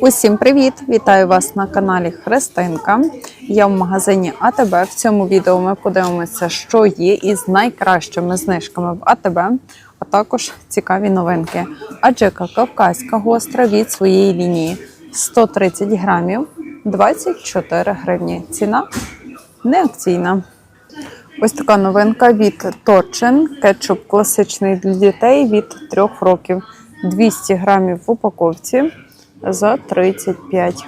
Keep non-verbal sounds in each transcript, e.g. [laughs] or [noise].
Усім привіт! Вітаю вас на каналі Христинка. Я в магазині АТБ. В цьому відео ми подивимося, що є із найкращими знижками в АТБ, а також цікаві новинки. Аджика кавказька гостра від своєї лінії 130 грамів 24 гривні. Ціна не акційна. Ось така новинка від Торчин. Кетчуп класичний для дітей від 3 років. 200 грамів в упаковці за 35.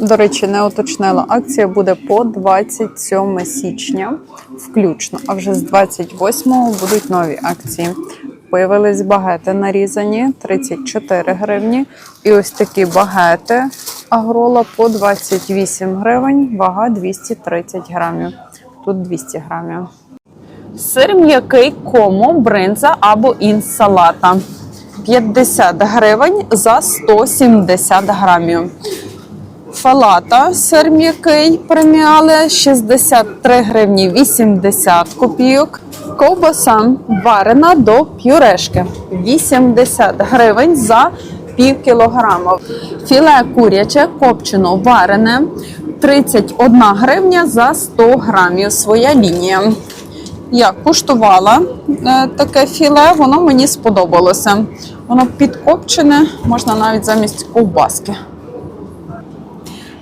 До речі, не уточнила. Акція буде по 27 січня включно. А вже з 28 будуть нові акції. Появились багети нарізані 34 гривні. І ось такі багети агрола по 28 гривень, вага 230 грамів. Тут 200 грамів. Сир м'який кому, бринза або інсалата. 50 гривень за 170 грамів. Фалата сир м'який преміали 63 гривні 80 копійок. Ковбаса варена до пюрешки 80 гривень за пів кілограма. Філе куряче копчено варене 31 гривня за 100 грамів. Своя лінія. Я куштувала е, таке філе, воно мені сподобалося. Воно підкопчене, можна навіть замість ковбаски.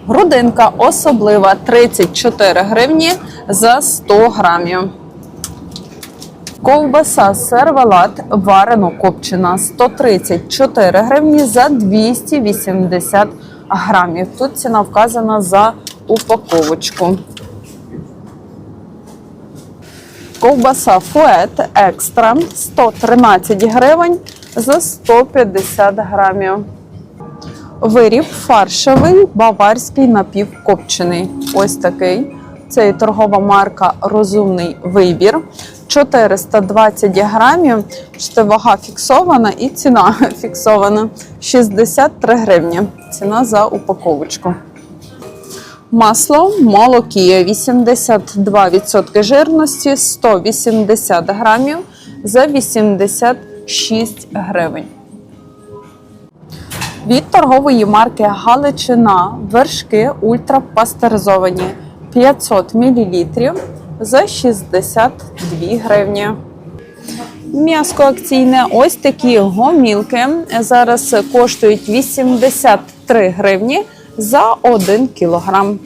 Грудинка особлива 34 гривні за 100 грамів. Ковбаса сервелат варено копчена 134 гривні за 280 грамів. Тут ціна вказана за упаковочку. Ковбаса фует екстра 113 гривень за 150 грамів. Виріб фаршевий баварський напівкопчений. Ось такий. Це і торгова марка Розумний вибір. 420 грамів. Це вага фіксована і ціна [laughs] фіксована 63 гривні. Ціна за упаковочку. Масло молокія 82% жирності 180 грамів за 86 гривень. Від торгової марки Галичина вершки ультрапастеризовані 500 мл за 62 гривні. М'яско акційне, ось такі гомілки зараз коштують 83 гривні за 1 кілограм.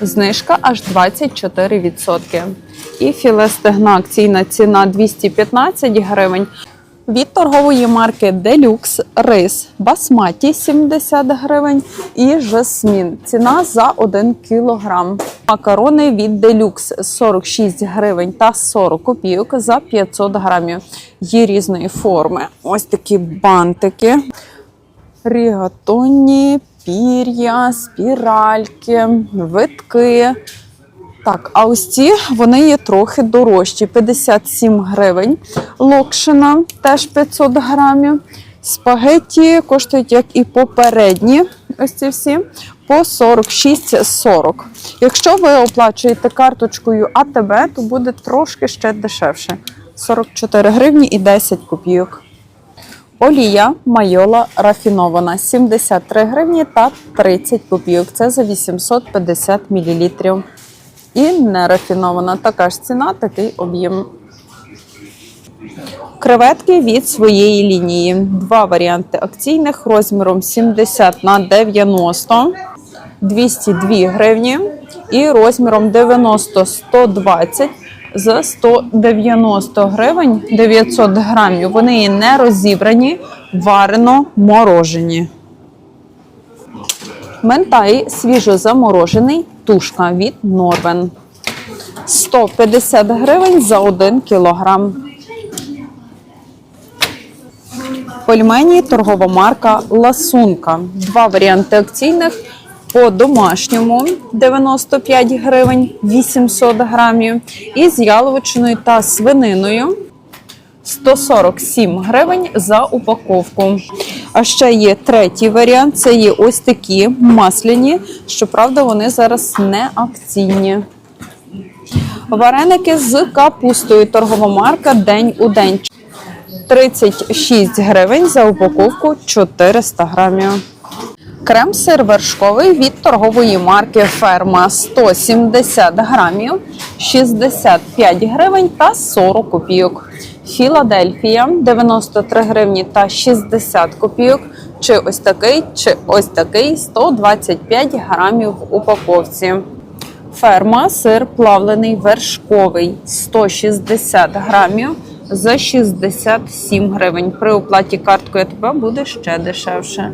Знижка аж 24%. І філе стегна акційна ціна 215 гривень. Від торгової марки Deluxe рис басматі 70 гривень і жасмін. Ціна за 1 кілограм. Макарони від Deluxe 46 гривень та 40 копійок за 500 грамів. Є різної форми. Ось такі бантики. Рігатонні, пір'я, спіральки, витки. Так, а ось ці вони є трохи дорожчі. 57 гривень. Локшина теж 500 грамів. Спагетті коштують, як і попередні, ось ці всі, по 46,40. Якщо ви оплачуєте карточкою АТБ, то буде трошки ще дешевше. 44 гривні і 10 копійок. Олія майола рафінована 73 гривні та 30 копійок. Це за 850 мл. І нерафінована така ж ціна, такий об'єм. Креветки від своєї лінії. Два варіанти акційних розміром 70 на 90, 202 гривні. І розміром 90-120 за 190 гривень 900 грамів. Вони не розібрані, варено морожені. Ментай свіжо заморожений, тушка від Норвен. 150 гривень за 1 кілограм. Пельмені торгова марка Ласунка. Два варіанти акційних. По домашньому 95 гривень 800 грамів. І з яловичиною та свининою 147 гривень за упаковку. А ще є третій варіант це є ось такі масляні. Щоправда, вони зараз не акційні. Вареники з капустою торгова марка День у день. 36 гривень за упаковку 400 грамів. Крем-сир вершковий від торгової марки Ферма 170 грамів, 65 гривень та 40 копійок. Філадельфія 93 гривні та 60 копійок. Чи ось такий, чи ось такий 125 грамів в упаковці. Ферма сир плавлений вершковий 160 грамів за 67 гривень. При оплаті карткою АТБ буде ще дешевше.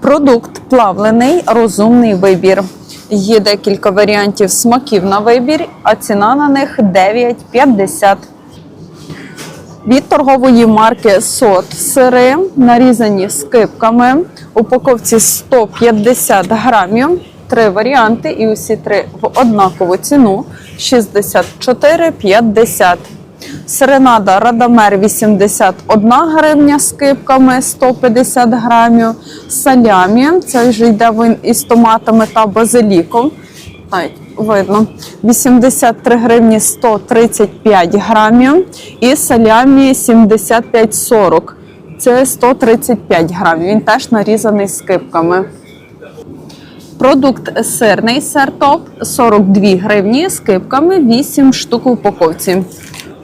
Продукт плавлений, розумний вибір. Є декілька варіантів смаків на вибір, а ціна на них 9,50. Від торгової марки сот сири нарізані скипками. Упаковці 150 грамів. Три варіанти, і усі три в однакову ціну 64,50. Серенада Радамер 81 гривня з кипками 150 грамів. Салямі, це вже йде із томатами та базиліком. Видно. 83 гривні 135 грамів. І салямі 75,40. Це 135 грамів. Він теж нарізаний скипками. Продукт сирний сертоп 42 гривні з кипками 8 штук в упаковці.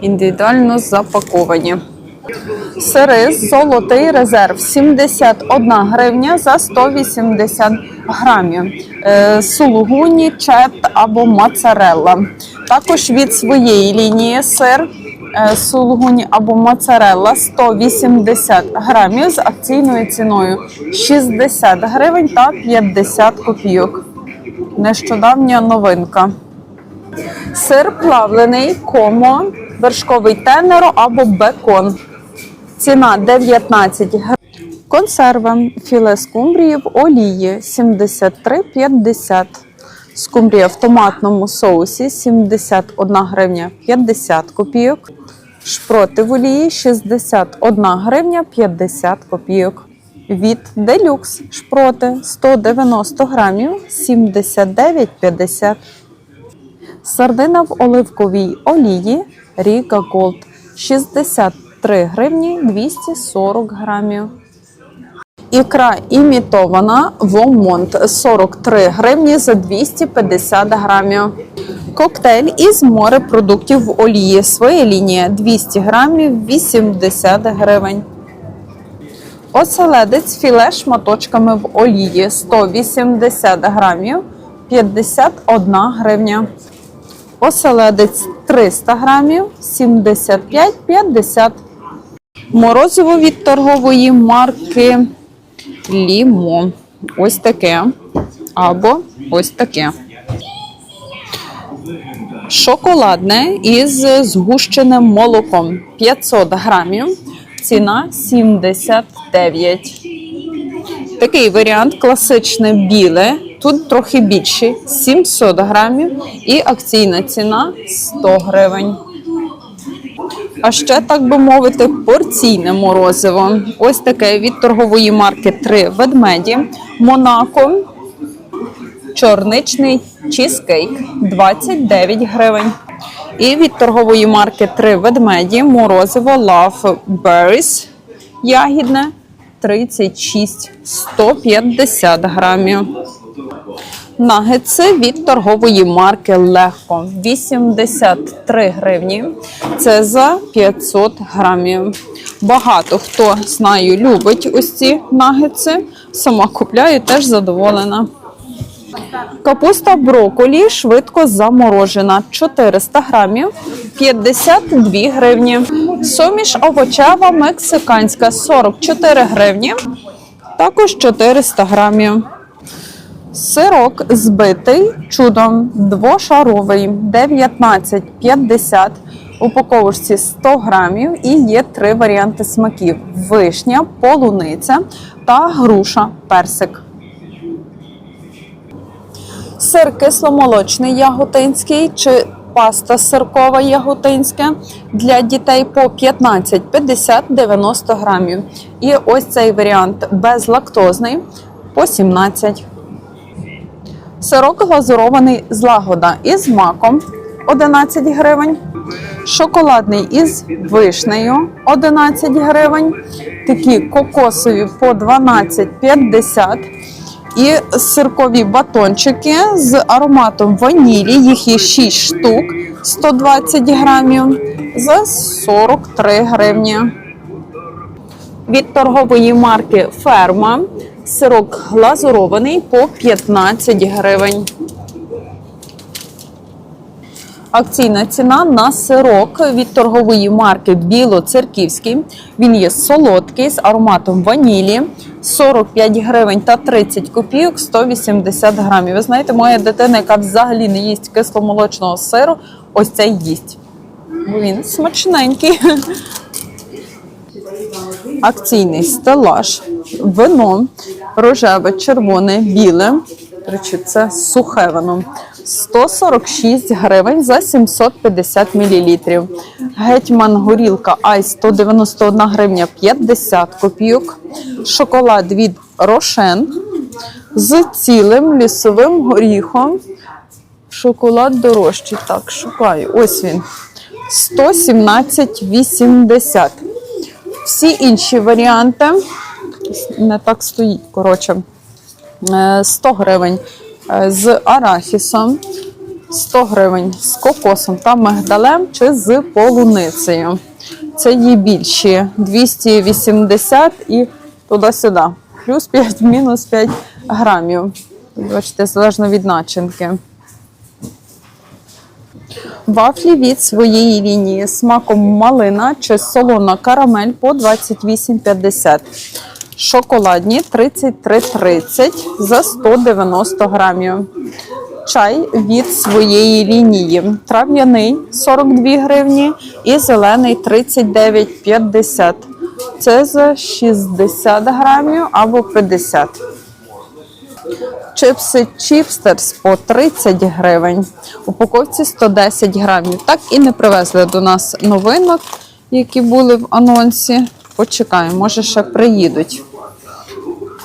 Індивідуально запаковані. Сири золотий резерв 71 гривня за 180 грамів. Е, Сулугуні, чет або моцарелла. Також від своєї лінії сир е, сулугуні або моцарелла 180 грамів з акційною ціною 60 гривень та 50 копійок. Нещодавня новинка. Сир плавлений, комо, вершковий тенеро або бекон. Ціна 19 гривень. Консерва філе скумбрії в олії 73,50. Скумбрія в томатному соусі 71 гривня 50 копійок. Шпроти в олії 61 гривня 50 копійок. Від делюкс шпроти 190 грамів 79,50. Сардина в оливковій олії Ріка Голд 63 гривні 240 грамів. Ікра імітована Вомонт 43 гривні за 250 грамів. Коктейль із морепродуктів в олії. Своя лінія 200 грамів 80 гривень. Оселедець філе шматочками в олії 180 грамів 51 гривня. Оселедець 300 грамів 75,50. Морозиво від торгової марки Лімо. Ось таке. Або ось таке. Шоколадне із згущеним молоком 500 грамів. Ціна 79. Такий варіант класичне біле. Тут трохи більший 700 грамів і акційна ціна 100 гривень. А ще, так би мовити, порційне морозиво. Ось таке від торгової марки Три ведмеді. Монако. Чорничний чізкейк 29 гривень. І від торгової марки Три ведмеді морозиво Love Berries ягідне 36 150 грамів. Нагетси від торгової марки Легко 83 гривні. Це за 500 грамів. Багато хто знаю, любить ось ці нагетси. Сама купляю, теж задоволена. Капуста броколі швидко заморожена 400 грамів 52 гривні. Суміш овочева мексиканська 44 гривні, також 400 грамів. Сирок збитий чудом двошаровий 19,50 упаковочці 100 грамів і є три варіанти смаків: вишня, полуниця та груша персик. Сир кисломолочний яготинський чи паста сиркова яготинська для дітей по 15, 50, 90 грамів. І ось цей варіант безлактозний по 17. Сирок глазурований з лагода із маком 11 гривень. Шоколадний із вишнею 11 гривень. Такі кокосові по 12,50. І сиркові батончики з ароматом ванілі. Їх є 6 штук 120 грамів за 43 гривні. Від торгової марки Ферма сирок глазурований по 15 гривень. Акційна ціна на сирок від торгової марки Білоцерківський. Він є солодкий з ароматом ванілі. 45 гривень та 30 копійок 180 грамів. Ви знаєте, моя дитина, яка взагалі не їсть кисломолочного сиру, ось цей їсть. Він смачненький. Акційний стелаж, вино рожеве, червоне, біле. Речі, це сухе вино. 146 гривень за 750 мл. Гетьман горілка Ай 191 гривня 50 копійок. Шоколад від Рошен з цілим лісовим горіхом. Шоколад дорожчий. Так, шукаю. Ось він. 117,80. Всі інші варіанти не так стоїть. Коротше, Е, 100 гривень е, з арахісом, 100 гривень з кокосом та мигдалем чи з полуницею. Це є більші 280 і туди-сюди. Плюс 5, мінус 5 грамів. Бачите, залежно від начинки. Вафлі від своєї лінії смаком малина чи солона карамель по 28,50. Шоколадні 33,30 за 190 грамів. Чай від своєї лінії. Трав'яний 42 гривні і зелений 39,50. Це за 60 грамів або 50. Чипси Чіпстерс по 30 гривень. Упаковці 110 грамів. Так і не привезли до нас новинок, які були в анонсі. Почекаємо, може ще приїдуть.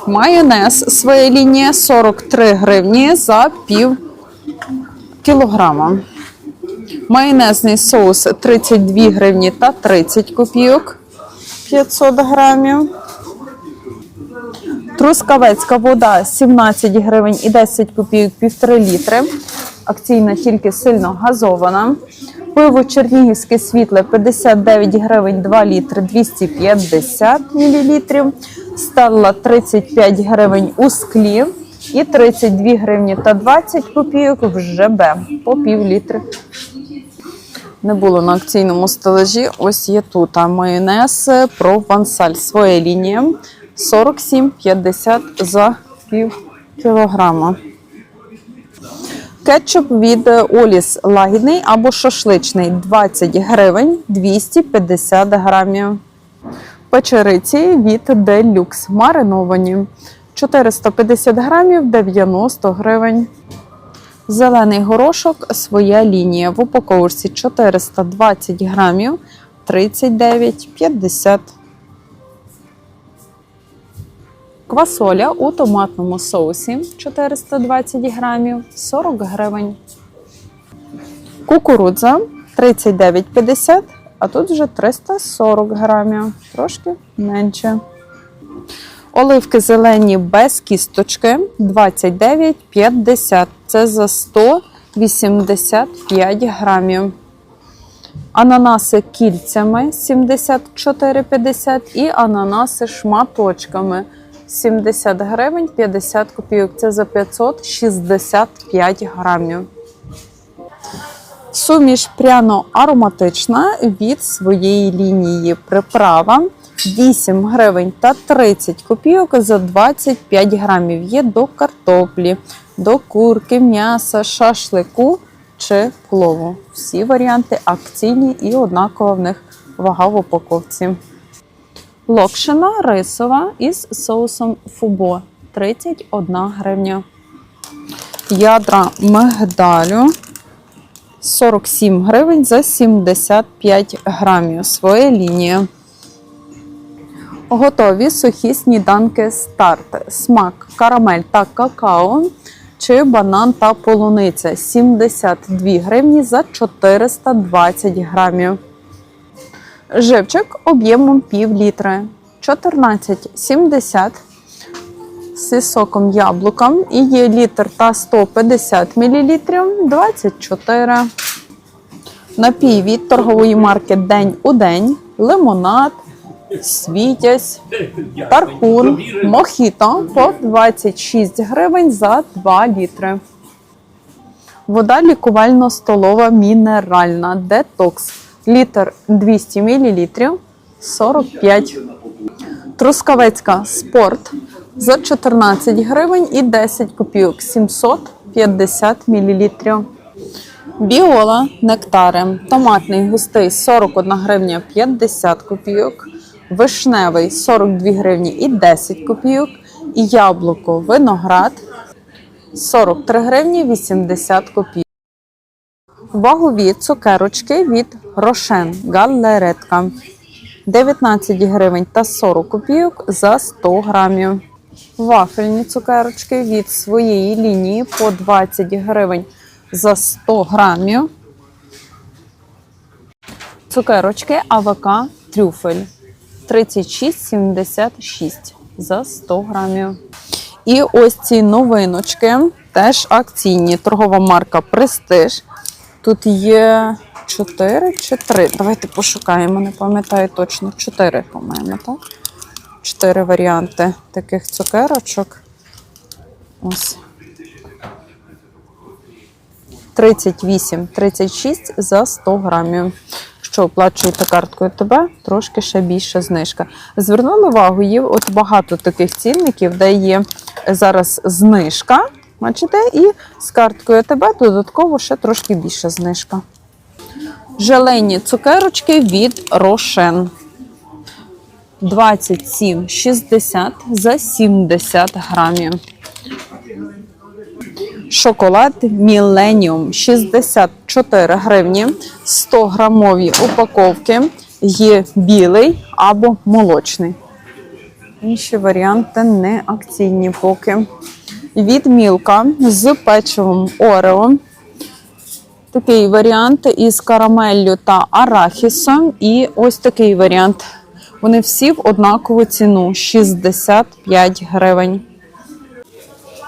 Майонез своя лінія 43 гривні за пів кілограма. Майонезний соус 32 гривні та 30 копійок 500 грамів. Трускавецька вода 17 гривень і 10 копійок півтори літри. Акційна тільки сильно газована. Пиво Чернігівське світле 59 гривень 2 літри 250 мл. Стелла 35 гривень у склі і 32 гривні та 20 копійок в ЖБ по пів літри. Не було на акційному стелажі. Ось є тут. А майонез провансаль. Своя лінія 47,50 за пів кілограма. Кетчуп від Оліс лагідний або шашличний 20 гривень 250 грамів. Печериці від Deluxe мариновані 450 грамів 90 гривень. Зелений горошок своя лінія в упаковці 420 грамів 39,50. Квасоля у томатному соусі 420 грамів 40 гривень. Кукурудза 39,50, а тут вже 340 грамів, трошки менше. Оливки зелені без кісточки 29,50. Це за 185 грамів. Ананаси кільцями 74,50 і ананаси шматочками 70 гривень 50 копійок. Це за 565 грамів. Суміш пряно-ароматична від своєї лінії приправа 8 гривень та 30 копійок за 25 грамів. Є до картоплі, до курки, м'яса, шашлику чи плову. Всі варіанти акційні і однакова в них вага в упаковці. Локшина рисова із соусом фубо 31 гривня. Ядра мигдалю 47 гривень за 75 грамів. Своя лінія. Готові сухі сніданки старт. Смак, карамель та какао чи банан та полуниця 72 гривні за 420 грамів. Живчик об'ємом пів літри 14,70 зі соком яблуком і є літр та 150 мл 24. Напій від торгової марки День у день, лимонад, світязь, тархун, мохіто по 26 гривень за 2 літри. Вода лікувально-столова мінеральна детокс. Літр 200 мл 45. Трускавецька спорт за 14 гривень і 10 копійок 750 мл. Біола нектари. Томатний густий 41 гривня 50 копійок. Вишневий 42 гривні і 10 копійок. І яблуко виноград 43 гривні 80 копійок. Вагові цукерочки від Рошен Галеретка 19 гривень та 40 копійок за 100 грамів. Вафельні цукерочки від своєї лінії по 20 гривень за 100 грамів. Цукерочки АВК трюфель 36,76 за 100 грамів. І ось ці новиночки теж акційні. Торгова марка Престиж. Тут є 4 чи 3. Давайте пошукаємо, не пам'ятаю точно. 4, по-моєму, так? 4 варіанти таких цукерочок. Ось. 38-36 за 100 грамів. Що оплачуєте карткою ТБ, трошки ще більша знижка. Звернули увагу, є от багато таких цінників, де є зараз знижка. Бачите, і з карткою ТБ додатково ще трошки більша знижка. Желейні цукерочки від Рошен. 27,60 за 70 грамів. Шоколад Millennium 64 гривні, 100 грамові упаковки. Є білий або молочний. Інші варіанти не акційні поки. Від мілка з печивом Орео. Такий варіант із карамеллю та арахісом. І ось такий варіант. Вони всі в однакову ціну 65 гривень.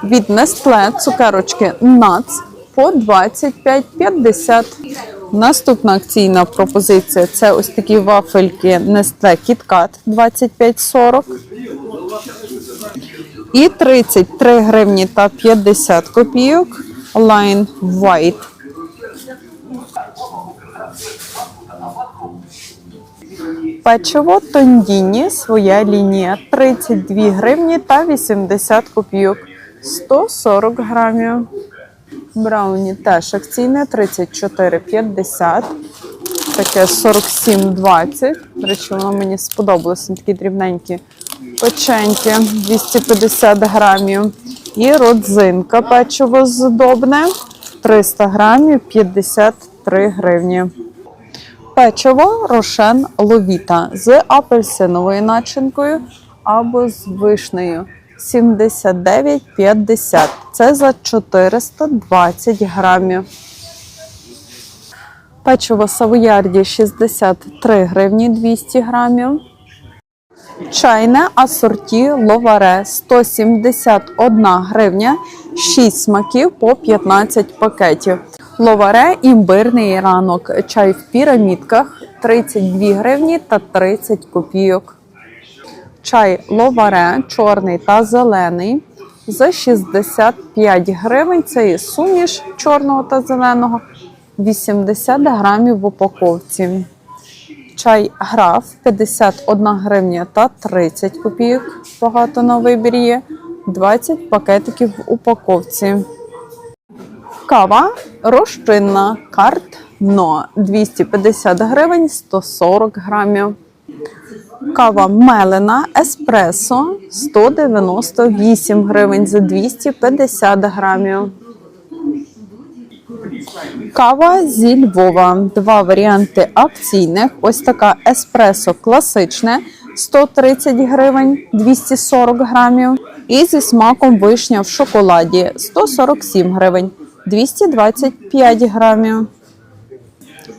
Від Nestle цукерочки Nuts по 25,50. Наступна акційна пропозиція це ось такі вафельки Nestle KitKat 25,40. І 33 гривні та 50 копійок Line White. Печиво Тондіні, своя лінія 32 гривні та 80 копійок. 140 грамів. Брауні теж акційне 34,50. Таке 47,20. До речі, воно мені сподобалося. Такі дрібненькі печеньки 250 грамів. І родзинка печиво здобне 300 грамів 53 гривні. Печиво Рошен Ловіта з апельсиновою начинкою або з вишнею. 79,50. Це за 420 грамів. Печиво Савоярді 63 гривні 200 грамів. Чайне асорті ловаре 171 гривня, 6 смаків по 15 пакетів. Ловаре імбирний ранок. Чай в пірамідках 32 гривні та 30 копійок. Чай ловаре, чорний та зелений за 65 гривень. Це є суміш чорного та зеленого, 80 грамів в упаковці. Чай граф 51 гривня та 30 копійок. Багато на вибір є. 20 пакетиків в упаковці. Кава розчинна карт но 250 гривень 140 грамів. Кава мелена еспресо 198 гривень за 250 грамів. Кава зі Львова. Два варіанти акційних. Ось така еспресо класичне 130 гривень 240 грамів. І зі смаком вишня в шоколаді 147 гривень, 225 грамів.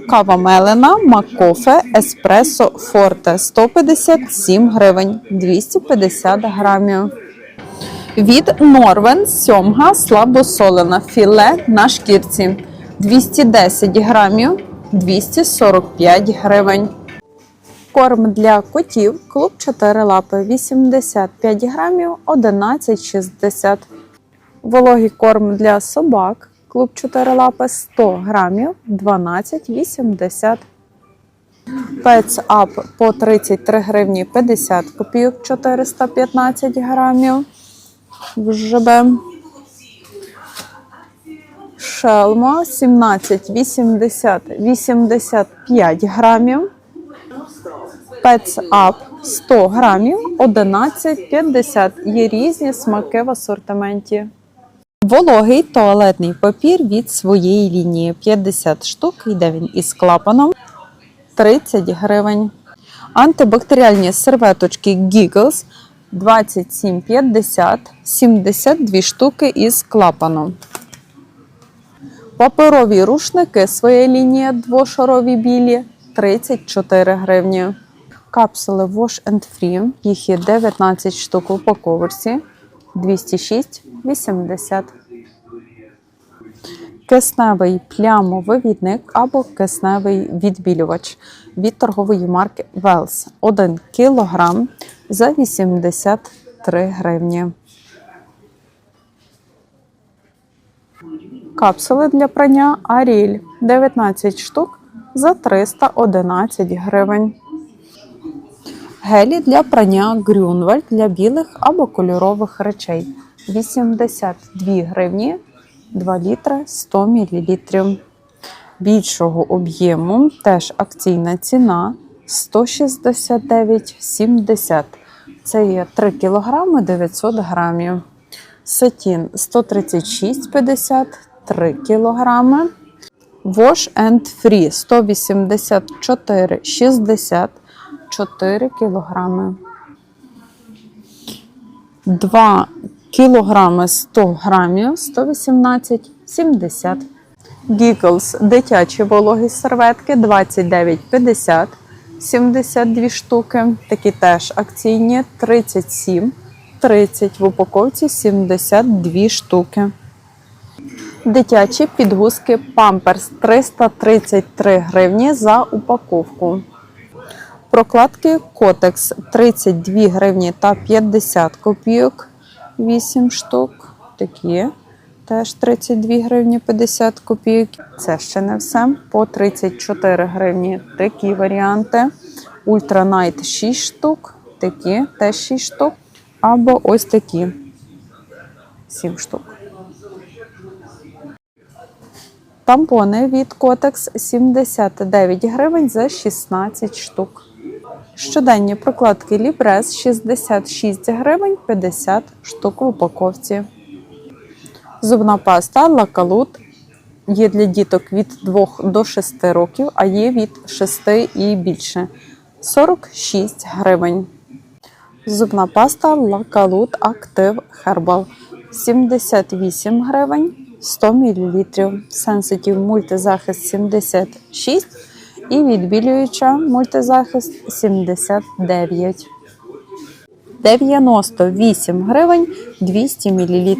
Кава мелена, макофе, еспресо форте. 157 гривень, 250 грамів. Від Норвен сьомга слабосолена. Філе на шкірці. 210 грамів, 245 гривень. Корм для котів. Клуб 4 лапи 85 грамів. 11,60. Вологий корм для собак клуб 4 лапи 100 грамів 12,80. Pets Up по 33 гривні 50 копійок 415 грамів. ВЖБ. Шелма 17,80 85 грамів. Pets Up 100 грамів 11,50. Є різні смаки в асортименті. Вологий туалетний папір від своєї лінії 50 штук. Йде він із клапаном 30 гривень. Антибактеріальні серветочки Giggles 27,50 72 штуки із клапаном. Паперові рушники своєї лінії двошарові білі 34 гривні. Капсули Wash and Free. Їх є 19 штук в упаковці 206,80. Кисневий плямовивідник або кисневий відбілювач від торгової марки Wells 1 кг за 83 гривні. Капсули для прання Ariel 19 штук за 311 гривень. Гелі для прання Grünwald для білих або кольорових речей 82 гривні 2 літри 100 мл. Більшого об'єму теж акційна ціна 169,70. Це є 3 кг 900 грамів. Сатін 136,50 3 кг. Wash and Free 184,60 4 кг. 2 кг 100 грамів 118,70 Giggles дитячі вологі серветки 29,50 72 штуки. Такі теж акційні 37 30 в упаковці 72 штуки. Дитячі підгузки Pampers 333 гривні за упаковку. Прокладки Котекс 32 гривні та 50 копійок 8 штук. Такі теж 32 гривні 50 копійок. Це ще не все. По 34 гривні такі варіанти. Ультра Найт 6 штук. Такі теж 6 штук. Або ось такі 7 штук. Тампони від Котекс 79 гривень за 16 штук. Щоденні прокладки Лібрес 66 гривень 50 штук в упаковці. Зубна паста Лакалут є для діток від 2 до 6 років, а є від 6 і більше 46 гривень. Зубна паста Лакалут Актив Herbal 78 гривень 100 мл. Sensitive мультизахист 76 і відбілююча мультизахист 79. 98 гривень 200 мл.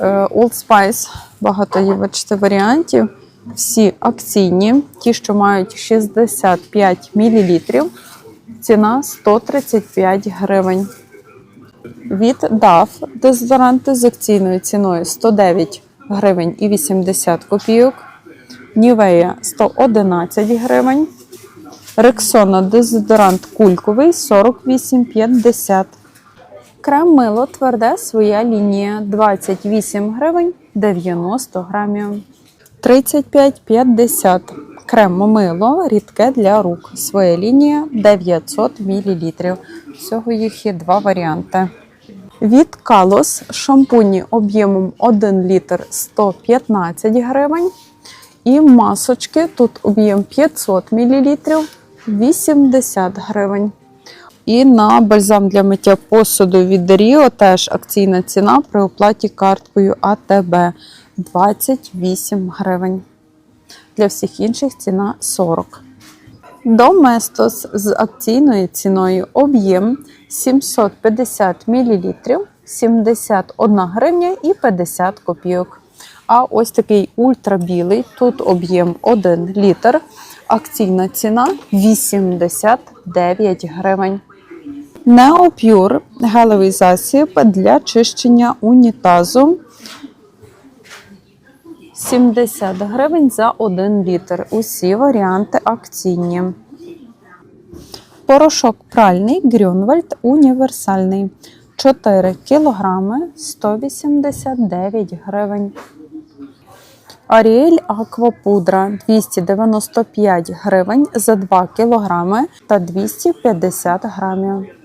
Old Spice багато є, бачите, варіантів. Всі акційні, ті, що мають 65 мл, ціна 135 гривень. Від DAF дезодоранти з акційною ціною 109 гривень і 80 копійок. Нівея 111 гривень. Рексона дезодорант кульковий 48,50. Крем мило тверде своя лінія 28 гривень 90 грамів. 35,50. Крем мило рідке для рук. Своя лінія 900 мл. Всього їх є два варіанти. Від Калос шампуні об'ємом 1 літр 115 гривень. І масочки тут об'єм 500 мл 80 гривень. І на бальзам для миття посуду від Ріо теж акційна ціна при оплаті карткою АТБ 28 гривень. Для всіх інших ціна 40. Доместос з акційною ціною об'єм 750 мл 71 гривня і 50 копійок. А ось такий ультрабілий, тут об'єм 1 літр. Акційна ціна 89 гривень. Неопюр гелевий засіб для чищення унітазу 70 гривень за 1 літр. Усі варіанти акційні. Порошок пральний Грюнвальд універсальний. 4 кілограми 189 гривень. Аріель Аквапудра 295 гривень за 2 кілограми та 250 грамів.